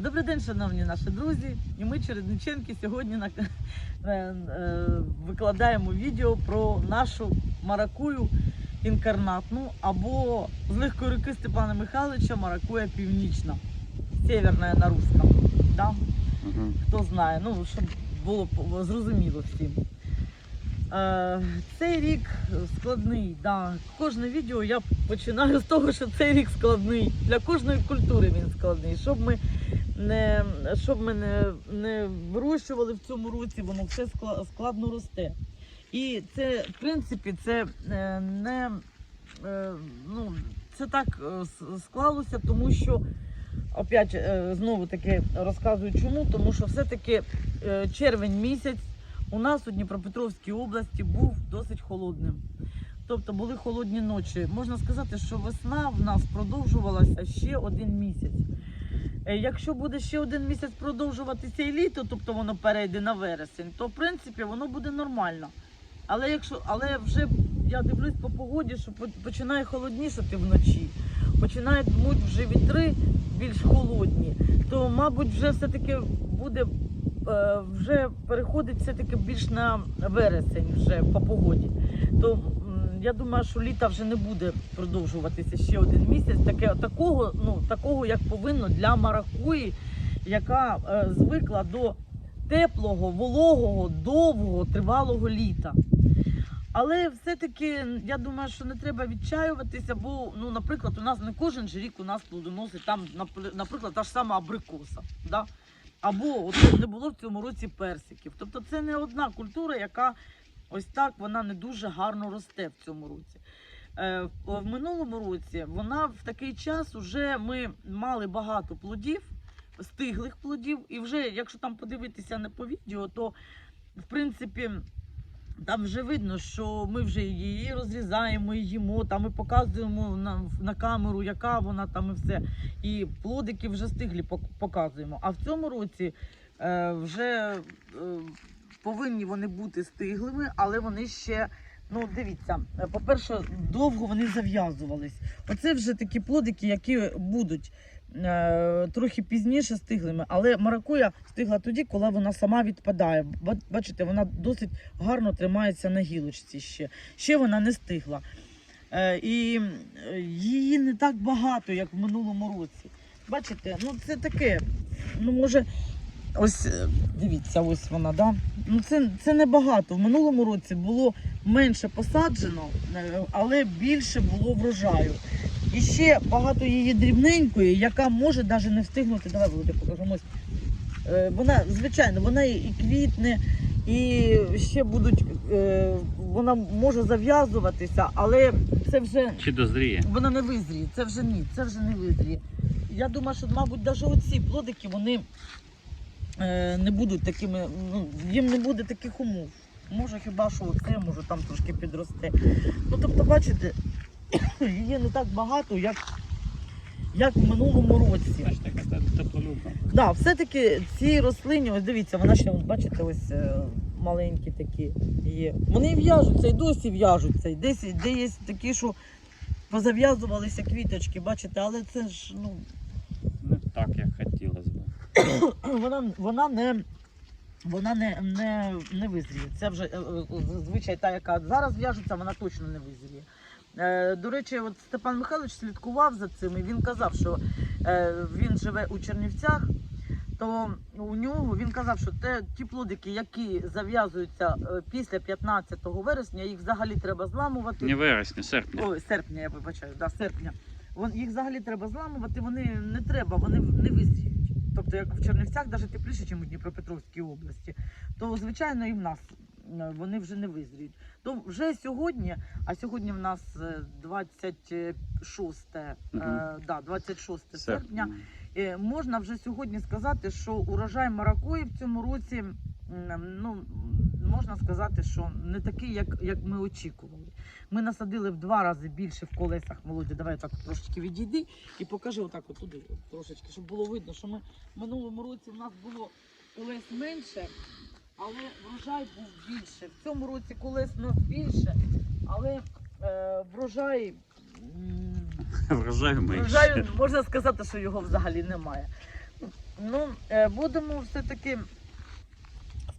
Добрий день, шановні наші друзі. І ми, Чередниченки, сьогодні на... е, викладаємо відео про нашу маракую інкарнатну або з легкої руки Степана Михайловича маракуя північна, северна на русском. Да? Хто знає, ну щоб було зрозуміло всім. Е, цей рік складний. Да. Кожне відео я починаю з того, що цей рік складний. Для кожної культури він складний. Щоб ми не, щоб ми не, не вирощували в цьому році, воно все складно росте. І це, в принципі, це е, не е, ну, це так е, склалося, тому що опять знову таки розказую чому, тому що все-таки червень місяць у нас у Дніпропетровській області був досить холодним. Тобто були холодні ночі. Можна сказати, що весна в нас продовжувалася ще один місяць. Е, Якщо буде ще один місяць продовжуватися і літо, тобто воно перейде на вересень, то в принципі воно буде нормально. Але якщо, але вже я дивлюсь по погоді, що починає холоднішати вночі, починають дмуть вже вітри більш холодні, то мабуть вже все-таки буде е, вже переходить все-таки більш на вересень вже по погоді. То я думаю, що літа вже не буде продовжуватися ще один місяць. Таке такого, ну такого як повинно для маракуї, яка е, звикла до теплого, вологого, довгого, тривалого літа. Але все-таки я думаю, що не треба відчаюватися, бо, ну, наприклад, у нас не кожен же рік у нас плодоносить там, наприклад, та ж сама абрикоса. Да? Або от не було в цьому році персиків. Тобто це не одна культура, яка ось так вона не дуже гарно росте в цьому році. Е, в- минулому році вона в такий час вже ми мали багато плодів, стиглих плодів, і вже, якщо там подивитися не по відео, то в принципі. Там вже видно, що ми вже її розрізаємо і їмо, там ми показуємо на, на камеру, яка вона там і все. І плодики вже стиглі показуємо. А в цьому році е, вже е, повинні вони бути стиглими, але вони ще. Ну, дивіться, по-перше, довго вони зав'язувались. Оце вже такі плодики, які будуть е, трохи пізніше стиглими. Але маракуя стигла тоді, коли вона сама відпадає. Бачите, вона досить гарно тримається на гілочці ще. Ще вона не стигла. Е, і е, її не так багато, як в минулому році. Бачите, ну це таке. Ну, може, ось е, дивіться, ось вона, да? Ну це, це небагато. В минулому році було менше посаджено, е, але більше було врожаю. І ще багато її дрібненької, яка може навіть не встигнути. Давай, Володя, покажемо. Ось. Е, Вона, звичайно, вона і квітне, і ще будуть, вона може зав'язуватися, але це вже Чи дозріє? вона не визріє. Це вже ні, це вже не визріє. Я думаю, що, мабуть, навіть оці плодики вони не будуть такими, ну, їм не буде таких умов. Може, хіба що оце, може там трошки підросте. Ну, тобто, бачите, її не так багато, як, як в минулому році. Да, все-таки ці рослині, ось дивіться, вона ще, бачите, ось е, маленькі такі є. Вони в'яжуться, і досі в'яжуться. І десь де є такі, що позав'язувалися квіточки, бачите, але це ж ну, Не так, як хотілося. вона, вона не. Вона не, не, не визріє. Це вже е, е, зазвичай та, яка зараз в'яжеться, вона точно не визріє. Е, до речі, от Степан Михайлович слідкував за цим і він казав, що він живе у Чернівцях, то у нього він казав, що те, ті плодики, які зав'язуються після 15 вересня, їх взагалі треба зламувати. Не вересня, серпня. Ой, серпня, я вибачаю, да, серпня. Вон, їх взагалі треба зламувати, вони не треба, вони не визріють. Тобто, як в Чернівцях, навіть тепліше, ніж у Дніпропетровській області, то звичайно і в нас е, вони вже не визріють. То вже сьогодні, а сьогодні в нас е, 26, е, да, 26 серпня, Серпня. Е, можна вже сьогодні сказати, що урожай маракої в цьому році, ну можна сказати, що не такий, як, як ми очікували. Ми насадили в два рази більше в колесах. Володя, давай так трошечки відійди і покажи отак от туди от трошечки, щоб було видно, що ми в минулому році в нас було колес менше, але врожай був більше. В цьому році колес у нас більше, але е, врожай. Врожаю менше. Врожаю можна сказати, що його взагалі немає. Ну, е, будемо все-таки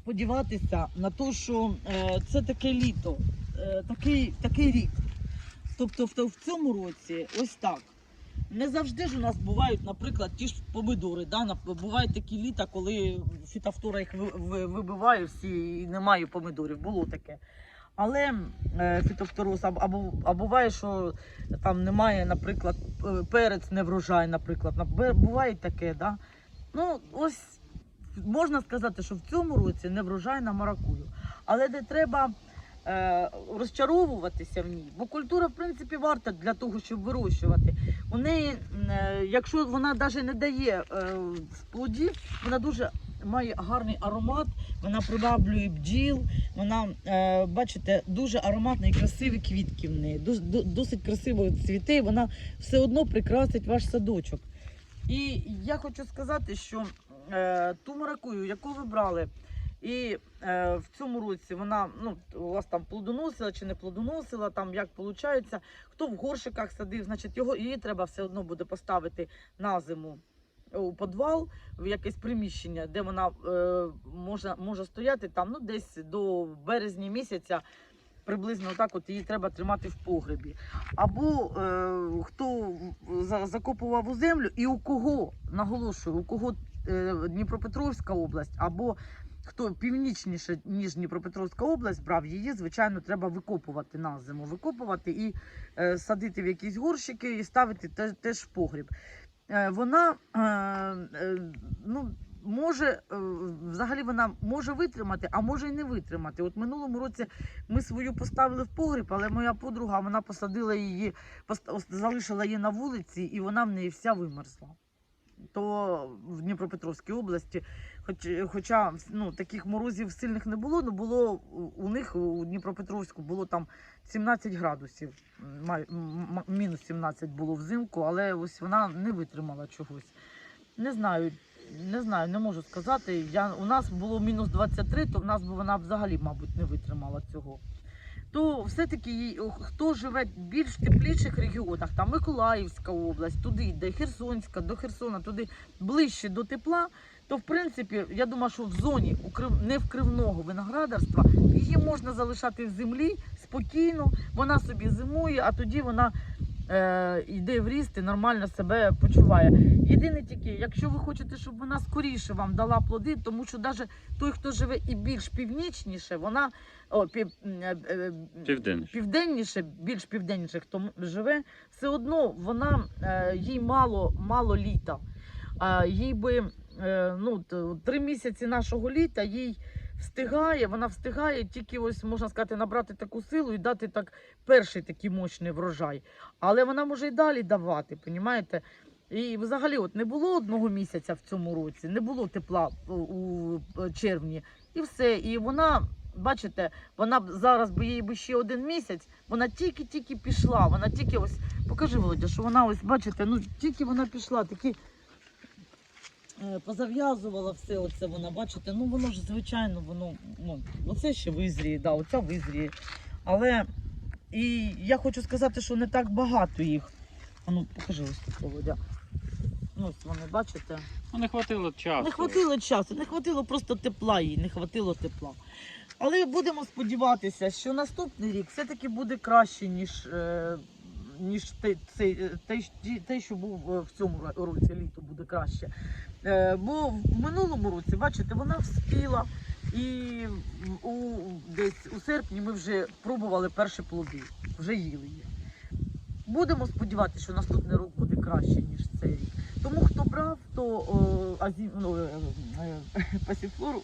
сподіватися на те, що е, це таке літо, е, такий, такий рік. Тобто в, цьому році ось так. Не завжди ж у нас бувають, наприклад, ті ж помидори. Да? Бувають такі літа, коли фітофтора їх ви- ви- вибиває всі і немає помидорів. Було таке. Але е, фітофтороз, або, а буває, що там немає, наприклад, перець не врожай, наприклад. Буває таке, да? Ну, ось можна сказати, що в цьому році не врожай на маракую. Але не треба е, розчаровуватися в ній, бо культура, в принципі, варта для того, щоб вирощувати. У неї, е, якщо вона навіть не дає е, плодів, вона дуже має гарний аромат, вона приваблює бджіл, вона, е, бачите, дуже ароматна і красиві квітки в неї. Дос- Досить красиво цвіте, вона все одно прикрасить ваш садочок. І я хочу сказати, що е, ту маракую, яку ви брали, і е, в цьому році вона ну, у вас там плодоносила чи не плодоносила, там як виходить. Хто в горшиках садив, значить його її треба все одно буде поставити на зиму у підвал, в якесь приміщення, де вона е, може, може стояти там ну, десь до березня місяця. Приблизно так от її треба тримати в погребі. Або е, хто закопував у землю, і у кого, наголошую, у кого Дніпропетровська область, або хто північніше, ніж Дніпропетровська область, брав її, звичайно, треба викопувати на зиму. Викопувати і е, садити в якісь горщики і ставити те- теж в погріб. Е, вона е, е, ну, може, е, взагалі вона може витримати, а може й не витримати. От минулому році ми свою поставили в погріб, але моя подруга вона посадила її, залишила її на вулиці, і вона в неї вся вимерзла. То в Дніпропетровській області, хоч, хоча ну, таких морозів сильних не було, але було у- них у Дніпропетровську було там 17 градусів, мінус 17 було взимку, але ось вона не витримала чогось. Не знаю, не знаю, не можу сказати. Я, у нас було мінус 23, то в нас би вона взагалі, мабуть, не витримала цього. То все-таки хто живе в більш тепліших регіонах, там Миколаївська область, туди йде Херсонська, до Херсона, туди ближче до тепла, то в принципі, я думаю, що в зоні невкривного виноградарства її можна залишати в землі спокійно, вона собі зимує, а тоді вона е, йде в ріст і нормально себе почуває. Єдине тільки, якщо ви хочете, щоб вона скоріше вам дала плоди, тому що навіть той, хто живе і більш північніше, вона о, пів, е, е, Південніше. південніше, більш південніше, хто живе, все одно вона е, їй мало, мало літа. А їй би е, ну, три місяці нашого літа їй встигає, вона встигає тільки ось можна сказати, набрати таку силу і дати так перший такий мощний врожай. Але вона може й далі давати, понімаєте? І взагалі, от не було одного місяця в цьому році, не було тепла у, у червні, і все. І вона, бачите, вона б зараз би їй би ще один місяць, вона тільки-тільки пішла. Вона тільки ось покажи, Володя, що вона ось, бачите, ну тільки вона пішла, такі е, позав'язувала все оце вона, бачите, ну воно ж звичайно, воно ну, оце ще визріє, да, оця визріє. Але і я хочу сказати, що не так багато їх. А ну, покажи ось тут, Володя. Ну, ось вони, бачите. Ну, не хватило часу. Не хватило часу, не хватило просто тепла їй, не хватило тепла. Але будемо сподіватися, що наступний рік все-таки буде краще, ніж, е, ніж те, е, те, те, що був е, в цьому році літо буде краще. Е, бо в минулому році, бачите, вона вспіла. І у, десь у серпні ми вже пробували перші плоди, вже їли їх. Будемо сподіватися, що наступний рік буде краще, ніж цей рік. Тому хто брав, то ну, е, е, пасіфлору,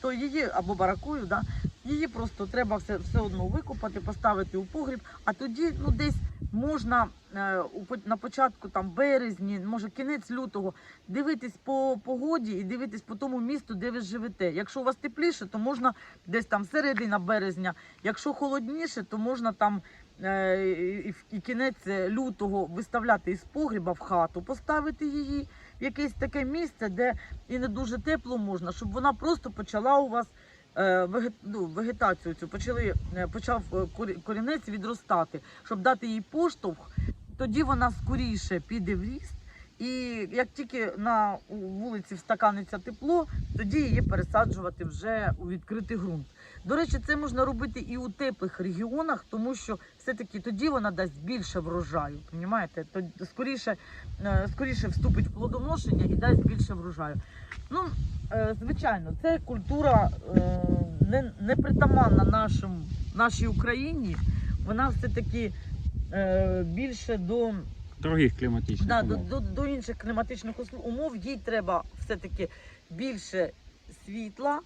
то її або баракую, да, її просто треба все, все одно викопати, поставити у погріб, а тоді ну, десь можна е, на початку там, березні, може кінець лютого, дивитись по погоді і дивитись по тому місту, де ви живете. Якщо у вас тепліше, то можна десь там середина березня. Якщо холодніше, то можна там е, і, і кінець лютого виставляти із погріба в хату, поставити її в якесь таке місце, де і не дуже тепло можна, щоб вона просто почала у вас ну, вегетацію цю, почали, е, почав е, корінець відростати, щоб дати їй поштовх, тоді вона скоріше піде в ріст. І як тільки на вулиці встаканиться тепло, тоді її пересаджувати вже у відкритий ґрунт. До речі, це можна робити і у теплих регіонах, тому що все-таки тоді вона дасть більше врожаю. Понімаєте? Скоріше, е, скоріше вступить в плодоношення і дасть більше врожаю. Ну, е, звичайно, це культура е, не, не притаманна нашим, нашій Україні. Вона все-таки е, більше до Других кліматичних Да, до, умов. до, до інших кліматичних умов їй треба все-таки більше світла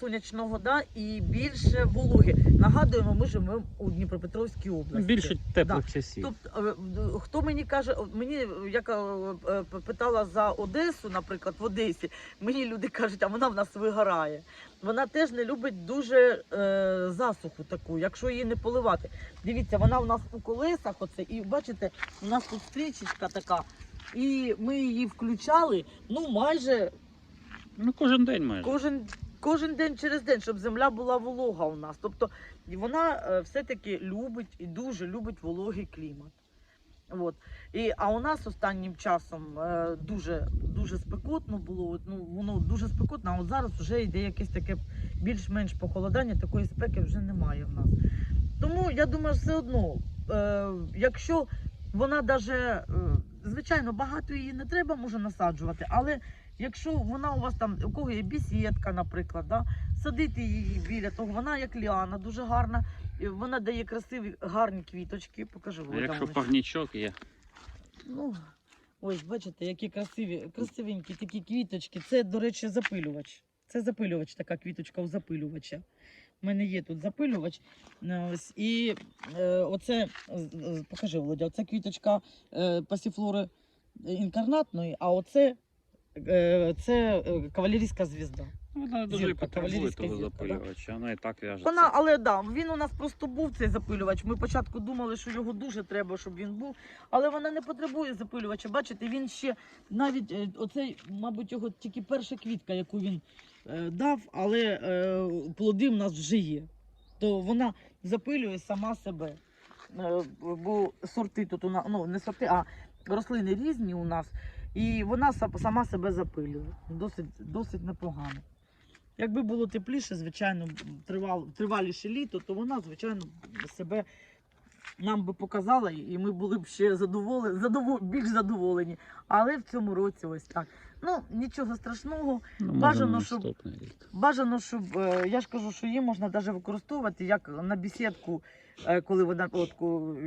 сонячного да, і більше вологи. Нагадуємо, ми живемо у Дніпропетровській області. Більше теплих часів. Тобто, е, хто мені каже, мені яка е, питала за Одесу, наприклад, в Одесі, мені люди кажуть, а вона в нас вигорає. Вона теж не любить дуже е, засуху таку, якщо її не поливати. Дивіться, вона в нас у колесах, оце, і бачите, у нас тут стрічечка така. І ми її включали ну майже Ну, кожен день майже. кожен, кожен день через день, щоб земля була волога у нас. Тобто вона е, все-таки любить і дуже любить вологий клімат. От. І, а у нас останнім часом е, дуже, дуже спекотно було. Ну, воно дуже спекотно, а от зараз вже йде якесь таке більш-менш похолодання, такої спеки вже немає в нас. Тому я думаю, все одно, е, якщо вона даже, е, звичайно, багато її не треба може насаджувати, але якщо вона у вас там, у кого є бісідка, наприклад, да, садити її біля того, вона як ліана, дуже гарна, вона дає красиві, гарні квіточки. Покажи А якщо пагнічок є, Ну, ось, бачите, які красиві, красивенькі такі квіточки. Це, до речі, запилювач. Це запилювач, така квіточка у запилювача. У мене є тут запилювач. Е, Ось, і е, оце, покажи, Володя, оце квіточка е, пасіфлори інкарнатної, а оце е, це е, кавалерійська звізда. вона дуже Зірка, потребує кавалерійська того зірка, да? запалювача. Вона і так в'яжеться. Вона, але да, він у нас просто був цей запилювач. Ми спочатку думали, що його дуже треба, щоб він був. Але вона не потребує запилювача. Бачите, він ще навіть е, оцей, мабуть, його тільки перша квітка, яку він е, дав, але е, плоди в нас вже є. То вона запилює сама себе. Е, бо сорти тут у нас, ну не сорти, а рослини різні у нас. І вона сама себе запилює. Досить, досить непогано. Якби було тепліше, звичайно, тривал, триваліше літо, то вона, звичайно, себе нам би показала, і ми були б ще задоволені, задово, більш задоволені. Але в цьому році ось так. Ну, нічого страшного. Ну, бажано, щоб- Бажано, щоб е, я ж кажу, що її можна навіть використовувати як на бесідку, е, коли вона от,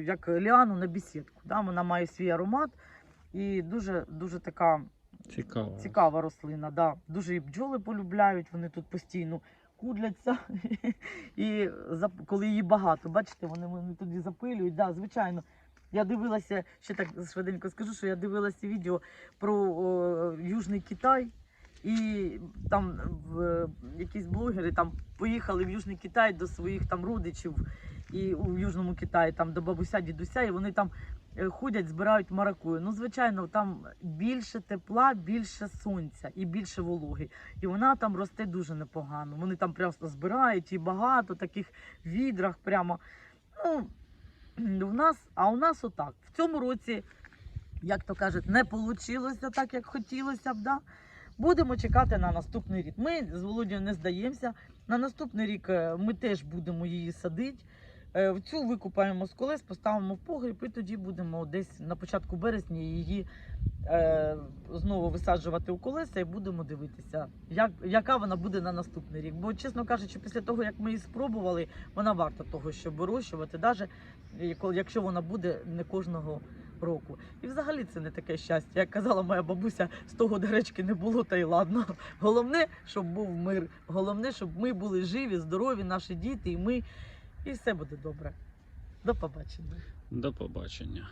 як ліану на бесідку. Да? Вона має свій аромат і дуже, дуже така Цікаво. Цікава рослина, да. Дуже і бджоли полюбляють, вони тут постійно кудляться. І коли її багато, бачите, вони, вони тоді запилюють. Да, звичайно. Я дивилася, ще так швиденько скажу, що я дивилася відео про о, Южний Китай. І там в, якісь блогери там поїхали в Южний Китай до своїх там родичів і у Южному Китаї, там до бабуся, дідуся, і вони там ходять, збирають маракую. Ну, звичайно, там більше тепла, більше сонця і більше вологи. І вона там росте дуже непогано. Вони там просто збирають і багато таких відрах прямо. Ну, в нас, а у нас отак. В цьому році, як то кажуть, не вийшло так, як хотілося б. Да? Будемо чекати на наступний рік. Ми з Володією не здаємося. На наступний рік е, ми теж будемо її садити. Е, цю викупаємо з колес, поставимо в погріб, і тоді будемо десь на початку березня її е, знову висаджувати у колеса і будемо дивитися, як, яка вона буде на наступний рік. Бо, чесно кажучи, після того, як ми її спробували, вона варта того, щоб вирощувати, навіть якщо вона буде не кожного року. І взагалі це не таке щастя. Як казала моя бабуся, з того деречки не було, та й ладно. Головне, щоб був мир. Головне, щоб ми були живі, здорові, наші діти, і ми, і все буде добре. До побачення. До побачення.